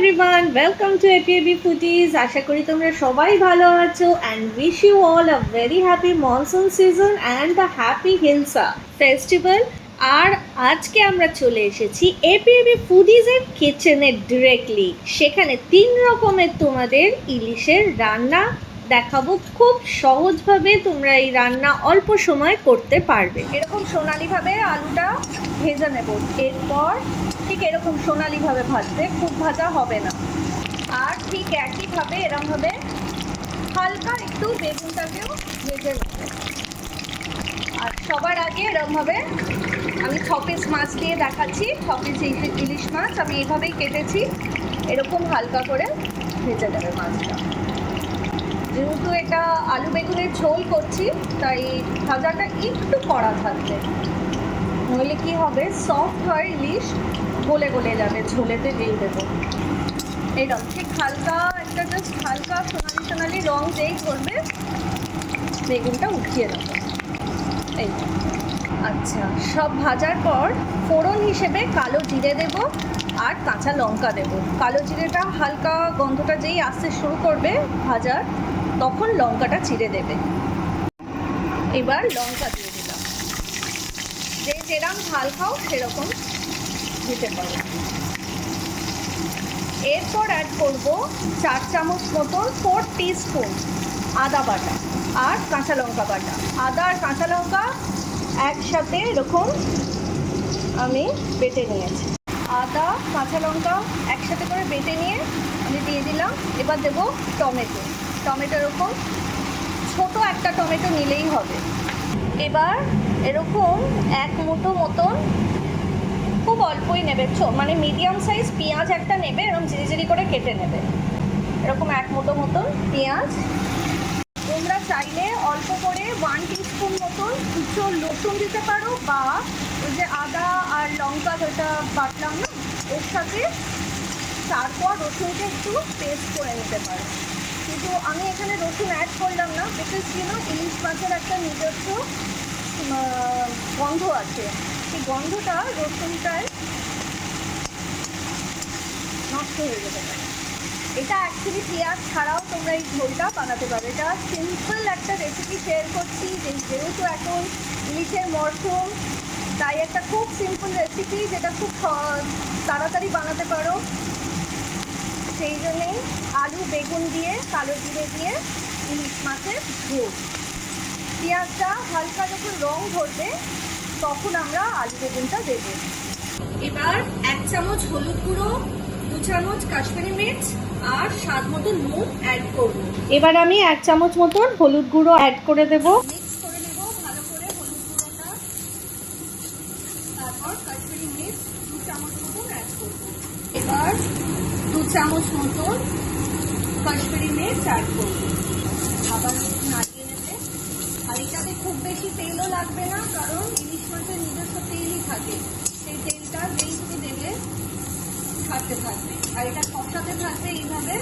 Everyone welcome to APAB foodies আশা করি তোমরা সবাই ভালো আছো and wish you all a very happy monsoon season and the happy hilsa festival আর আজকে আমরা চলে এসেছি এপিএবি ফুডিজের কিচেনে ডিরেক্টলি সেখানে তিন রকমের তোমাদের ইলিশের রান্না দেখাবো। খুব সহজভাবে তোমরা এই রান্না অল্প সময় করতে পারবে। এরকম সোনালিভাবে আলুটা ভেজে নেব। এরপর ঠিক এরকম সোনালিভাবে ভাজবে খুব ভাজা হবে না। আর ঠিক একইভাবে এরমভাবে হালকা একটু বেগুনটাকেও ভেজে নেবে। আর সবার আগে এরমভাবে আমি ছ পিস মাছ দিয়ে দেখাচ্ছি, ছ পিস ইলিশ মাছ আমি এইভাবেই কেটেছি, এরকম হালকা করে ভেজে দেবে মাছটা। যেহেতু এটা আলু বেগুনের ঝোল করছি, তাই ভাজাটা একটু কড়া থাকবে। নইলে কি হবে? সফট হয় ইলিশ গলে গলে যাবে, ঝোলেতে দিয়ে দেবো। এইরকম ঠিক হালকা একটা জাস্ট হালকা সোনালি সোনালি রং যেই করবে, বেগুনটা উঠিয়ে দেবো এই আচ্ছা সব ভাজার পর ফোড়ন হিসেবে কালো জিরে দেব আর কাঁচা লঙ্কা দেব। কালো জিরেটা হালকা গন্ধটা যেই আসতে শুরু করবে ভাজার, তখন লঙ্কাটা চিড়ে দেবে। এবার লঙ্কা দিয়ে দিলাম। যে যেরকম ঝাল খাও সেরকম দিতে পারো। এরপর অ্যাড করব চার চামচ মতন ফোর স্পুন আদা বাটা আর কাঁচা লঙ্কা বাটা। আদা আর কাঁচা লঙ্কা একসাথে এরকম আমি বেটে নিয়েছি। আদা, কাঁচা লঙ্কা একসাথে করে বেটে নিয়ে আমি দিয়ে দিলাম। এবার দেবো টমেটো। টমেটো এরকম ছোট একটা টমেটো নিলেই হবে। এবার এরকম এক মুঠো মতন খুব অল্পই নেবে মানে মিডিয়াম সাইজ পেঁয়াজ একটা নেবে এরকম জিরি করে কেটে নেবে। এরকম এক মুঠো মতন পেঁয়াজ। তোমরা চাইলে অল্প করে ওয়ান টিস্পুন মতন কুচো রসুন দিতে পারো, বা ওই যে আদা আর লঙ্কা যেটা বাটলাম না ওর সাথে তারপর রসুনকে একটু পেস্ট করে নিতে পারো। কিন্তু আমি এখানে রসুন অ্যাড করলাম না বিকজ ইউনো ইলিশ মাছের একটা নিজস্ব গন্ধ আছে। সেই গন্ধটা রসুনটায় নষ্ট হয়ে যেতে পারে। এটা অ্যাকচুয়ালি পেঁয়াজ ছাড়াও তোমরা এই ঝোলটা বানাতে পারো। এটা সিম্পল একটা রেসিপি শেয়ার করছি, যে যেহেতু এখন ইলিশের মরশুম তাই একটা খুব সিম্পল রেসিপি যেটা খুব তাড়াতাড়ি বানাতে পারো। সেই জন্যেই আলু, বেগুন দিয়ে, কালো জিরে দিয়ে ইলিশ মাছের ঝোল। পেঁয়াজটা হালকা যখন রং ধরবে তখন আমরা আলু বেগুনটা দেব। এবার এক চামচ হলুদ গুঁড়ো দু চামচ কাশ্মীরি মির্চ আর স্বাদ মতো নুন অ্যাড করব। এবার আমি এক চামচ মতন হলুদ গুঁড়ো অ্যাড করে দেব। মিক্স করে নেব ভালো করে হলুদ গুঁড়োটা। তারপর কাশ্মীরি মির্চ দু চামচ মতন অ্যাড করব। এবার দু চামচ মতন কাশ্মীরি মির্চ অ্যাড করব। আবার একটু নাড়িয়ে নেবে আর এটাতে খুব বেশি তেলও লাগবে না কারণ ইলিশ মাছের নিজস্ব তেলই থাকে। সেই তেলটা যেই তুমি দেবে ছাড়তে থাকবে। আর এটা কষাতে থাকবে এইভাবে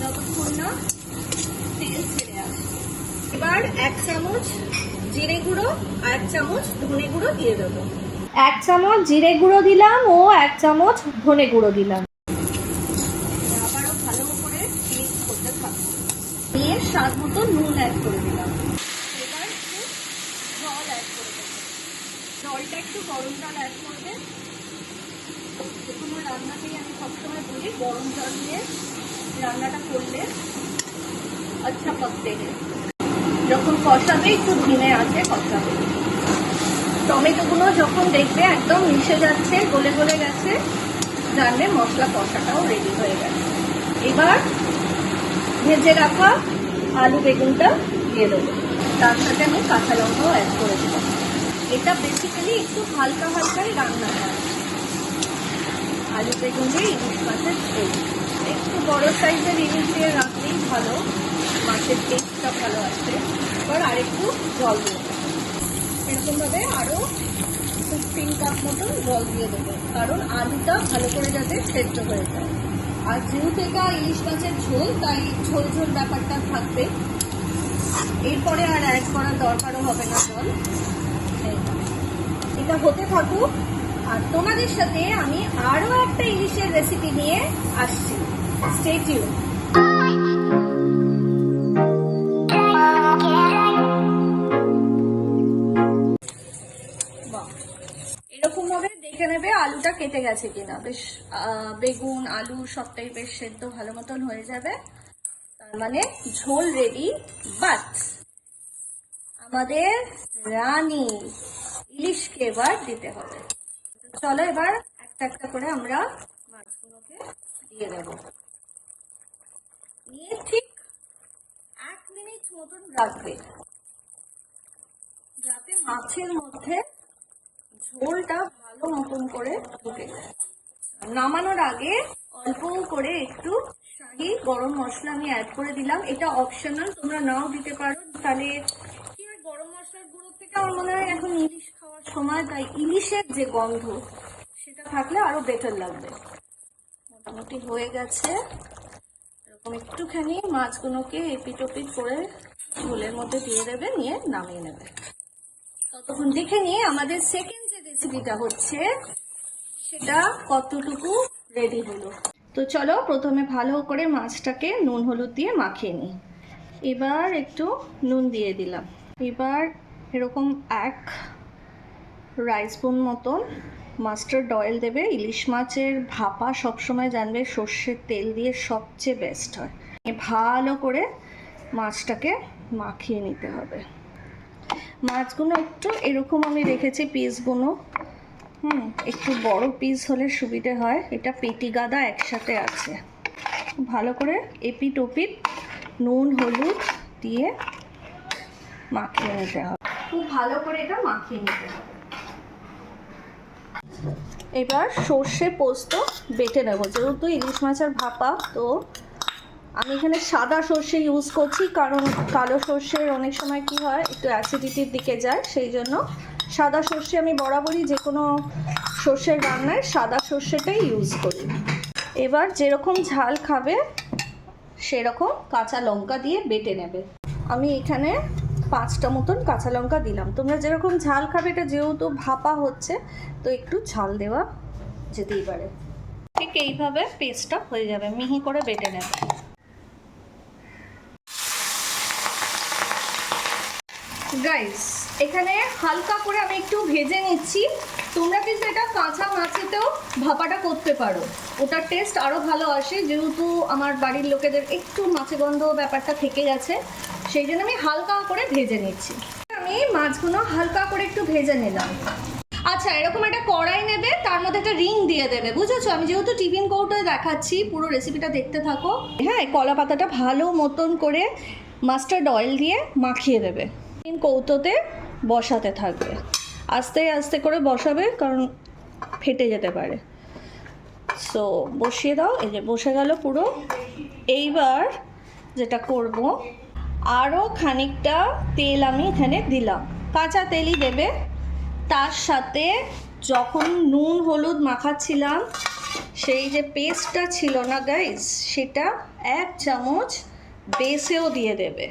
যতক্ষণ না তেল ছেড়ে আসে। এবার এক চামচ জিরে গুঁড়ো আর এক চামচ ধনে গুঁড়ো দিয়ে দেবো। এক চামচ জিরে গুঁড়ো দিলাম ও এক চামচ ধনে গুঁড়ো দিলাম। আবারও ভালো করে মিক্স করতে থাকব। দিয়ে স্বাদ মতো নুন অ্যাড করে দিলাম এবার একটু জল অ্যাড করে দেবো জলটা একটু গরম জল অ্যাড করবে। যে কোনো রান্নাতেই আমি সবসময় বলি, গরম জল দিয়ে রান্নাটা করলে আচ্ছা পকতে যখন কষাবে, একটু ধিমে আছে, কষাবে। টমেটোগুলো যখন দেখবে একদম মিশে যাচ্ছে, গলে গলে গেছে জানবে মশলা কষাটাও রেডি হয়ে গেছে। এবার ভেজে রাখা আলু বেগুনটা দিয়ে দেবো। তার সাথে আমি কাঁচা লঙ্কাও অ্যাড করে দেবো। এটা বেসিক্যালি একটু হালকা হালকাই রান্না হয়। আলু বেগুন দিয়ে ইলিশ মাছের ঝোল। একটু বড় সাইজের ইলিশ দিয়ে রাখলেই ভালো। মাছের টেস্টটা ভালো আসে। এবার আরেকটু জল দিয়ে দেবো। এরকমভাবে আরও ফিফটিন কাপ মতন জল দিয়ে দেবো। কারণ আলুটা ভালো করে যাতে সেদ্ধ হয়ে যায়। আর যেহেতু এটা ইলিশ মাছের ঝোল, তাই ঝোল ঝোল ব্যাপারটা থাকবে। এরপরে আর অ্যাড করার দরকারও হবে না জল। এটা হতে থাকুক। আর তোমাদের সাথে আমি আরও একটা ইলিশের রেসিপি নিয়ে আসছি। স্টে টিউন এরকম ভাবে দেখে নেবে আলুটা কেটে গেছে কিনা। বেশ বেগুন, আলু সবটাই বেশ সেদ্ধ ভালো মতন হয়ে যাবে। তার মানে ঝোল রেডি বাট আমাদের রানী ইলিশকে এবার দিতে হবে। চলো এবার একটা একটা করে আমরা মাছগুলোকে দিয়ে দেব। নিয়ে ঠিক এক মিনিট মতন রাখবে। যাতে মাছের মধ্যে ঝোলটা ভালো মতন করে ঢুকে যায়। নামানোর আগে অল্প করে একটু শাহি গরম মশলা আমি অ্যাড করে দিলাম। এটা অপশনাল তোমরা নাও দিতে পারো। তাহলে থেকে আমার মনে হয় এখন ইলিশ খাওয়ার সময়, তাই ইলিশের যে গন্ধ, সেটা থাকলে আরও বেটার লাগবে। মোটামুটি হয়ে গেছে। এরকম একটুখানি মাছগুলোকে এপিট ওপিট করে ঝোলের মধ্যে দিয়ে দেবে, নিয়ে নামিয়ে নেবে। ততক্ষণ দেখে নিয়ে আমাদের সেকেন্ড যে রেসিপিটা হচ্ছে, সেটা কতটুকু রেডি হলো। তো চলো, প্রথমে ভালো করে মাছটাকে নুন হলুদ দিয়ে মাখিয়ে নিই। এবার একটু নুন দিয়ে দিলাম। এবার এরকম এক রাইস বোন মতন মাস্টার্ড অয়েল দেবে। ইলিশ মাছের ভাপা সবসময় জানবে সর্ষের তেল দিয়ে সবচেয়ে বেস্ট হয়। ভালো করে মাছটাকে মাখিয়ে নিতে হবে। মাছগুলো একটু এরকম আমি রেখেছি পিসগুলো হুম, একটু বড় পিস হলে সুবিধে হয়। এটা পেটি গাদা একসাথে আছে। ভালো করে এপিট ওপিট নুন, হলুদ দিয়ে মাখিয়ে নিতে হবে। খুব ভালো করে এটা মাখিয়ে নিতে হবে। এবার সর্ষে পোস্ত বেটে নেব। যেহেতু ইলিশ মাছের ভাপা, তো আমি এখানে সাদা সর্ষে ইউজ করছি, কারণ কালো সর্ষের অনেক সময় কি হয়, একটু অ্যাসিডিটির দিকে যায়, সেই জন্য সাদা সর্ষে আমি বরাবরই যে কোনো সর্ষের রান্নায় সাদা সর্ষেটাই ইউজ করি। এবার যেরকম ঝাল খাবে, সেরকম কাঁচা লঙ্কা দিয়ে বেটে নেবে। আমি এখানে পাঁচটা মতন কাঁচা লঙ্কা দিলাম। তোমরা যেরকম ঝাল খাবে, এটা যেহেতু ভাপা হচ্ছে, তো একটু ঝাল দেওয়া যেতেই পারে। ঠিক এইভাবে পেস্টটা হয়ে যাবে। মিহি করে বেটে নেবে। গাইস এখানে হালকা করে আমি একটু ভেজে নিচ্ছি। তোমরা কিন্তু এটা কাঁচা মাছেতেও ভাপাটা করতে পারো। ওটার টেস্ট আরও ভালো আসে, যেহেতু আমার বাড়ির লোকেদের একটু মাছে গন্ধ ব্যাপারটা থেকে গেছে, সেই জন্য আমি হালকা করে ভেজে নিচ্ছি। আমি মাছগুলো হালকা করে একটু ভেজে নিলাম। আচ্ছা এরকম একটা কড়াই নেবে, তার মধ্যে একটা রিং দিয়ে দেবে, বুঝেছ? আমি যেহেতু টিফিন কৌটোয় দেখাচ্ছি, পুরো রেসিপিটা দেখতে থাকো। হ্যাঁ কলা পাতাটা ভালো মতন করে মাস্টার্ড অয়েল দিয়ে মাখিয়ে দেবে। কৌটোতে বসাতে থাকবে। আস্তে আস্তে করে বসাবে, কারণ ফেটে যেতে পারে। সো বসিয়ে দাও, এই যে বসে গেল পুরো। এইবার যেটা করব আরও খানিকটা তেল আমি এখানে দিলাম। কাঁচা তেলই দেবে। তার সাথে যখন নুন, হলুদ মাখাচ্ছিলাম, সেই যে পেস্টটা ছিল না গাইস সেটা এক চামচ বেসেও দিয়ে দেবে।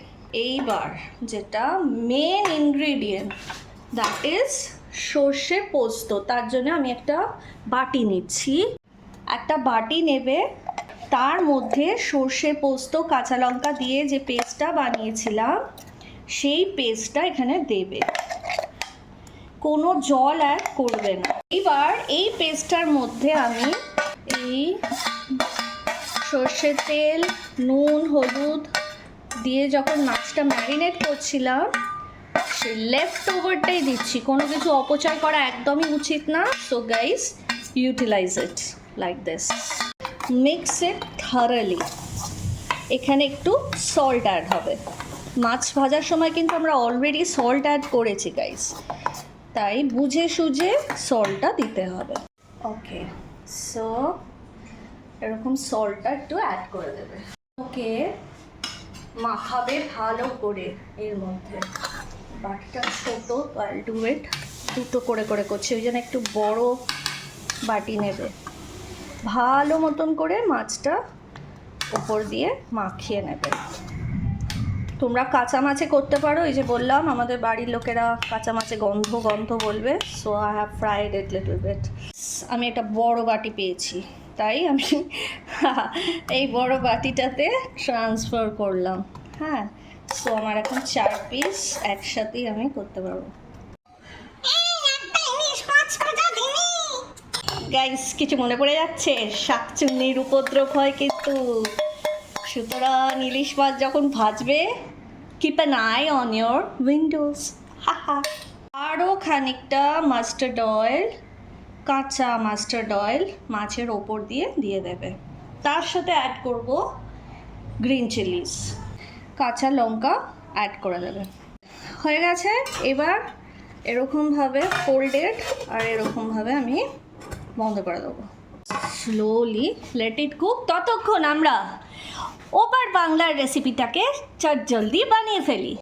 এইবার যেটা মেন ইনগ্রেডিয়েন্ট দ্যাট ইজ সর্ষে পোস্ত। তার জন্য আমি একটা বাটি নিচ্ছি। একটা বাটি নেবে। তার মধ্যে সর্ষে পোস্ত, কাঁচা লঙ্কা দিয়ে যে পেস্টটা বানিয়েছিলাম, সেই পেস্টটা এখানে দেবে। কোনো জল অ্যাড করবে না। এবার এই পেস্টটার মধ্যে আমি এই সর্ষের তেল, নুন, হলুদ দিয়ে যখন মাছটা ম্যারিনেট করছিলাম সেই লেফট ওভারটাই দিচ্ছি। কোনো কিছু অপচয় করা একদমই উচিত না। So guys utilise it like this mix it thoroughly এখানে একটু সল্ট অ্যাড হবে। মাছ ভাজার সময় কিন্তু আমরা অলরেডি সল্ট অ্যাড করেছি গাইস তাই বুঝে সুঝে সল্টটা দিতে হবে। ওকে সো এরকম সল্টটা একটু অ্যাড করে দেবে। ওকে মাখাবে ভালো করে এর মধ্যে। বাটিটা ছোটো ইট দুটো করে করে করছি, ওই জন্য একটু বড় বাটি নেবে। ভালো মতন করে মাছটা উপর দিয়ে মাখিয়ে নেবে। তোমরা কাঁচা মাছে করতে পারো, এই যে বললাম, আমাদের বাড়ির লোকেরা কাঁচা মাছে গন্ধ গন্ধ বলবে so I have fried it little bit আমি একটা বড় বাটি পেয়েছি, তাই আমি এই বড় বাটিটাতে ট্রান্সফার করলাম হ্যাঁ। সো আমার এখন চার পিস একসাথেই আমি করতে পারব। গাইস কিছু মনে পড়ে যাচ্ছে? শাকচুন্নির উপদ্রব হয় কিন্তু। সুতরাং ইলিশ মাছ যখন ভাজবে keep an eye on your windows আরও খানিকটা মাস্টার্ড অয়েল কাঁচা মাস্টার্ড অয়েল মাছের ওপর দিয়ে দিয়ে দেবে। তার সাথে অ্যাড করব গ্রিন চিলিস কাঁচা লঙ্কা অ্যাড করে দেবে। হয়ে গেছে, এবার এরকমভাবে ফোল্ডেড আর এরকমভাবে আমি বন্ধ করে দেবো। স্লোলি লেট ইট কুক ততক্ষণ আমরা ওপার বাংলার রেসিপিটাকে চট জলদি বানিয়ে ফেলি।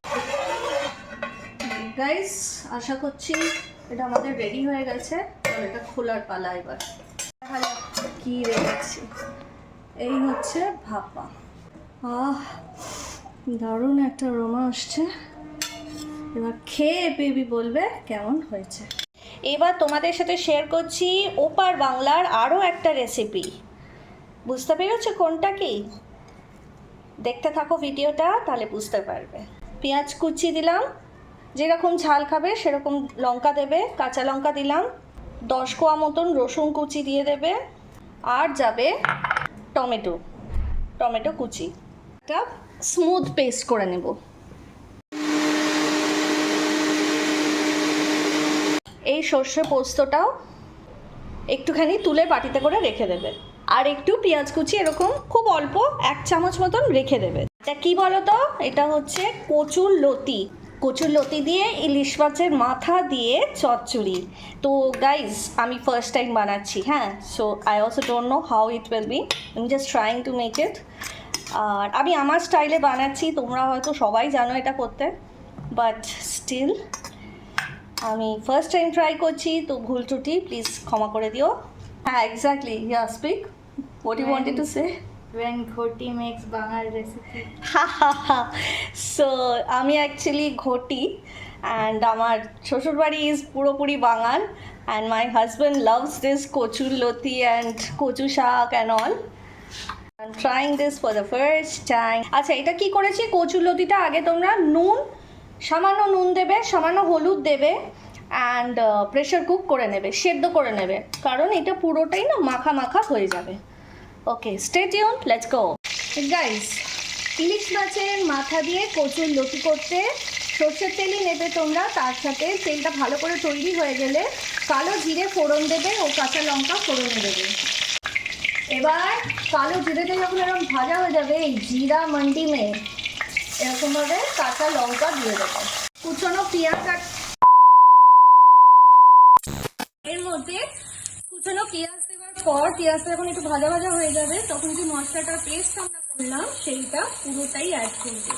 গাইস আশা করছি এটা আমাদের রেডি হয়ে গেছে। এটা খোলার পালা এবার। কি রেখেছি? এই হচ্ছে ভাপা। আহ দারুণ একটা রোমা আসছে। এবার খেয়ে বেবি বলবে কেমন হয়েছে। এবার তোমাদের সাথে শেয়ার করছি ওপার বাংলার আরও একটা রেসিপি বুঝতে পেরেছ কোনটা কি? দেখতে থাকো ভিডিওটা, তাহলে বুঝতে পারবে। পেঁয়াজ কুচি দিলাম। যেরকম ঝাল খাবে সেরকম লঙ্কা দেবে, কাঁচা লঙ্কা দিলাম। দশ কোয়া মতন রসুন কুচি দিয়ে দেবে। আর যাবে টমেটো। টমেটো কুচি। একটা স্মুথ পেস্ট করে নেব। এই সর্ষে পোস্তটাও একটুখানি তুলে বাটিতে করে রেখে দেবে। আর একটু পেঁয়াজ কুচি এরকম খুব অল্প এক চামচ মতন রেখে দেবে। এটা কি বলো তো এটা হচ্ছে কচুর লতি। কচুর লতি দিয়ে ইলিশ মাছের মাথা দিয়ে চচ্চড়ি। তো গাইজ আমি ফার্স্ট টাইম বানাচ্ছি হ্যাঁ? So I also don't know how it will be আমি just trying to make it আর আমি আমার স্টাইলে বানাচ্ছি তোমরা হয়তো সবাই জানো এটা করতে বাট স্টিল আমি ফার্স্ট টাইম ট্রাই করছি তো ভুল ত্রুটি প্লিজ ক্ষমা করে দিও। হ্যাঁ exactly yeah speak what you wanted to say when Khoti makes Bangal recipe. So আমি অ্যাকচুয়ালি ঘটি অ্যান্ড আমার শ্বশুরবাড়ি ইজ পুরোপুরি Bangal and my husband loves this কচুর loti and kochu shak and all trying this for the first time আচ্ছা এটা কি করেছি? কচুর লতিটা আগে তোমরা নুন, সামান্য নুন দেবে, সামান্য হলুদ দেবে অ্যান্ড প্রেশার কুক করে নেবে, সেদ্ধ করে নেবে। কারণ এটা পুরোটাই না মাখা মাখা হয়ে যাবে। Okay stay tuned let's go guys ইলিশ মাছের মাথা দিয়ে কচুর লতি করতে সর্ষের তেলই নেবে তোমরা, তার সাথে তেলটা ভালো করে তৈরি হয়ে গেলে কালো জিরে ফোড়ন দেবে ও কাঁচা লঙ্কা ফোড়নে দেবে। এবার কালো জিরেতে যখন এরকম ভাজা হয়ে যাবে, এই জিরা মান্ডি মে এরকম এরকমভাবে কাঁচা লঙ্কা দিয়ে দেবে। কুচনো পেঁয়াজ এর মধ্যে কুচনো পেঁয়াজ দেওয়ার পর, পেঁয়াজটা যখন একটু ভাজা ভাজা হয়ে যাবে, তখন যে মশলাটা পেস্ট আমরা করলাম, সেইটা পুরোটাই অ্যাড করবে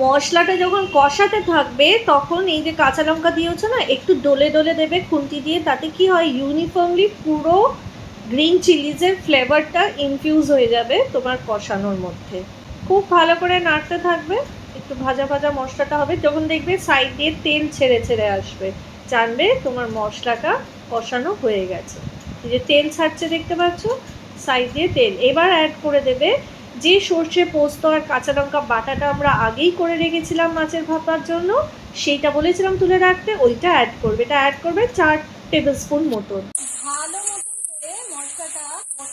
মশলাটা যখন কষাতে থাকবে, তখন এই যে কাঁচা লঙ্কা দিয়েছ না, একটু ডলে ডলে দেবে খুন্তি দিয়ে, তাতে কি হয় ইউনিফর্মলি পুরো গ্রিন চিলিজের ফ্লেভারটা ইনফিউজ হয়ে যাবে তোমার কষানোর মধ্যে। খুব ভালো করে নাড়তে থাকবে, একটু ভাজা ভাজা মশলাটা হবে, যখন দেখবে সাইড দিয়ে তেল ছেড়ে ছেড়ে আসবে, জানবে তোমার মশলাটা কষানো হয়ে গেছে। এই যে তেল ছাড়ছে দেখতে পাচ্ছ সাইড দিয়ে তেল। এবার অ্যাড করে দেবে যে সর্ষে পোস্ত আর কাঁচা লঙ্কা বাটাটা আমরা আগেই করে রেখেছিলাম মাছের ভাপার জন্য, সেইটা বলেছিলাম তুলে রাখতে, ওইটা অ্যাড করবে। এটা অ্যাড করবে চার টেবিল স্পুন মতন ভালো মতন করে মশলাটা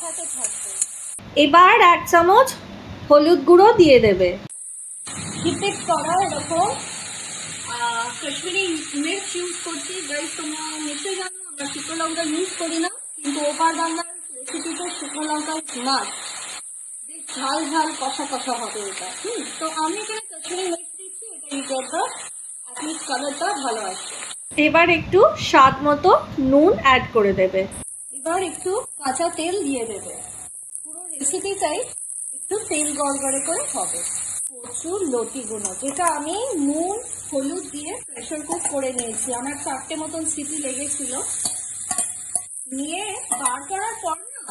কষাতে থাকবে। এবার এক চামচ হলুদ গুঁড়ো দিয়ে দেবে। হিপিট করা এরকম কাশ্মীরি মির্চ ইউজ করছি। গাইস তোমরা নিশ্চয়ই জানো আমরা শুকনো লঙ্কা ইউজ করি না কিন্তু ওপার বাংলার রেসিপিতে শুকনো লঙ্কা মাছ বেশ ঝাল ঝাল কষা কষা হবে এটা। হুম তো আমি এখানে কাশ্মীরি মির্চ দিচ্ছি এটা ইউজ করতে অ্যাটলিস্ট কালারটা ভালো আসবে। এবার একটু স্বাদ মতো নুন অ্যাড করে দেবে। এবার একটু কাঁচা তেল দিয়ে দেবে। পুরো রেসিপিটাই একটু তেল গড়গড়ে করে হবে। প্রচুর লতিগুলো যেটা আমি নুন, হলুদ দিয়ে প্রেশার কুক করে নিয়েছি। আমার চারটে মতন সিটি লেগেছিল। নিয়ে বার করার পর না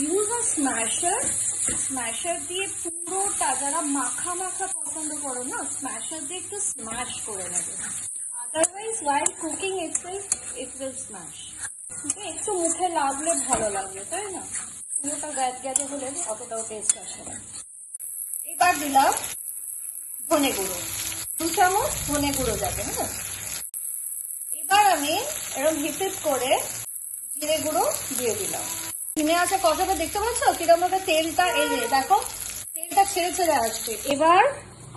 ইউজ আ স্ম্যাশার স্ম্যাশার দিয়ে পুরোটা যারা মাখা মাখা পছন্দ করো না স্ম্যাশার দিয়ে একটু স্ম্যাশ করে নেবে। Otherwise while cooking itself it will smash একটু মুখে লাগলে ভালো লাগবে তাই না? পুরোটা গ্যাস গ্যাসে হলে অতটাও টেস্ট আসে না। এবার দিলাম ধনে গুঁড়ো। দু চামচ ধনে গুঁড়ো যাবে হ্যাঁ? এবার আমি এরকম হিপিপ করে জিরে গুঁড়ো দিয়ে দিলাম। কিনে আসা কথাটা দেখতে পাচ্ছ? কীরকম ভাবে তেলটা যে, দেখো, তেলটা ছেড়ে ছেড়ে আসছে। এবার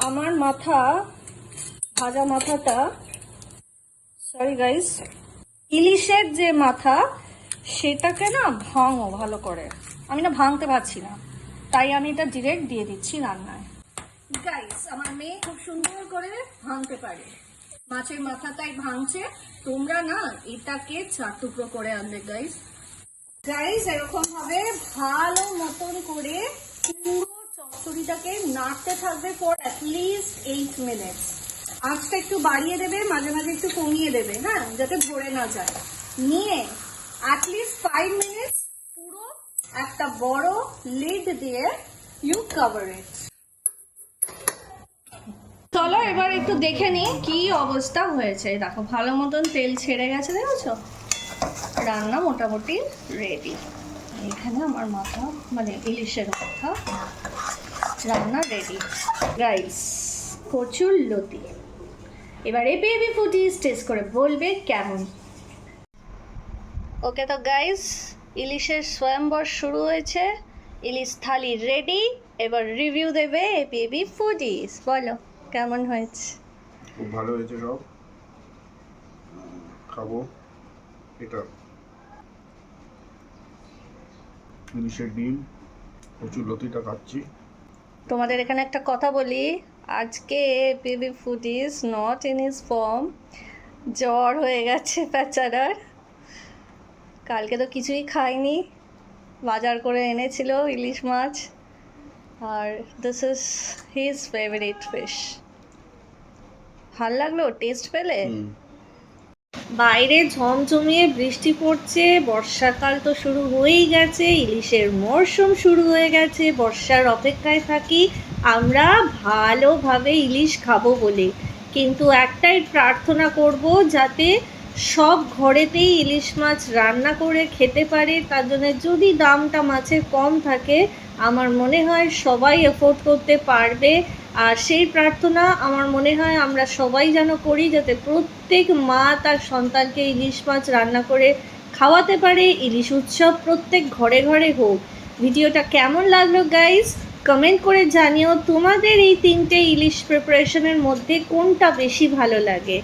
আমার মাথা, ভাজা মাথাটা সরি গাইস ইলিশের যে মাথা, সেটাকে না ভাঙো ভালো করে। আমি না ভাঙতে পারছি না। তাই আমি এটা ডিরেক্ট দিয়ে দিচ্ছি রান্নায়। গাইস আমার মেয়ে খুব সুন্দর করে ভাঙতে পারে। মাছের মাথাটাই ভাঙছে। তোমরা না এটাকে চার টুকরো করে আনবে গাইস গাইস এরকম ভাবে ভালো মতন করে পুরো চচ্চড়িটাকে নাড়তে থাকবে ফর অ্যাটলিস্ট এইট মিনিটস আঁচটা একটু বাড়িয়ে দেবে, মাঝে মাঝে একটু কমিয়ে দেবে হ্যাঁ? যাতে ধরে না যায়। নিয়ে অ্যাটলিস্ট ফাইভ মিনিটস পুরো একটা বড় লিড দিয়ে ইউ কভার ইট চলো এবার একটু দেখে নিই কি অবস্থা হয়েছে। দেখো, ভালো মতন তেল ছেড়ে গেছে, দেখেছ? রান্না মোটামুটি রেডি এখানে আমার মাথা মানে ইলিশের মাথা, রান্না রেডি রাইস কচুর লতি। এবারে বেবি ফুটিস টেস্ট করে বলবে কেমন। ওকে তো গাইস ইলিশের স্বয়ম্বর শুরু হয়েছে। ইলিশ থালি রেডি এবার রিভিউ দেবে বেবি ফুডিস বলো কেমন হয়েছে? খুব ভালো হয়েছে সব। খাব। এটা। ইলিশের ডিম প্রচুর লতিটা খাচ্ছি। তোমাদের এখানে একটা কথা বলি আজকে baby food is not in is form জ্বর হয়ে গেছে বেচারার। কালকে তো কিছুই খাইনি। বাজার করে এনেছিল ইলিশ মাছ। আর this is his favourite fish ভালো লাগল? টেস্ট পেলে? বাইরে ঝমঝমিয়ে বৃষ্টি পড়ছে। বর্ষাকাল তো শুরু হয়েই গেছে। ইলিশের মরশুম শুরু হয়ে গেছে। বর্ষার অপেক্ষায় থাকি। আমরা ভালোভাবে ইলিশ খাব বলে। কিন্তু একটাই প্রার্থনা করব যাতে সব ঘরেতেই ইলিশ মাছ রান্না করে খেতে পারে। তার জন্য যদি দামটা মাছের কম থাকে, আমার মনে হয় সবাই এফোর্ড করতে পারবে। আর সেই প্রার্থনা আমার মনে হয় আমরা সবাই যেন করি, যাতে প্রত্যেক মা তার সন্তানকে ইলিশ মাছ রান্না করে খাওয়াতে পারে। ইলিশ উৎসব প্রত্যেক ঘরে ঘরে হোক। ভিডিওটা কেমন লাগল গাইস কমেন্ট করে জানিও তোমাদের এই তিনটে ইলিশ প্রিপারেশনের মধ্যে কোনটা বেশি ভালো লাগে।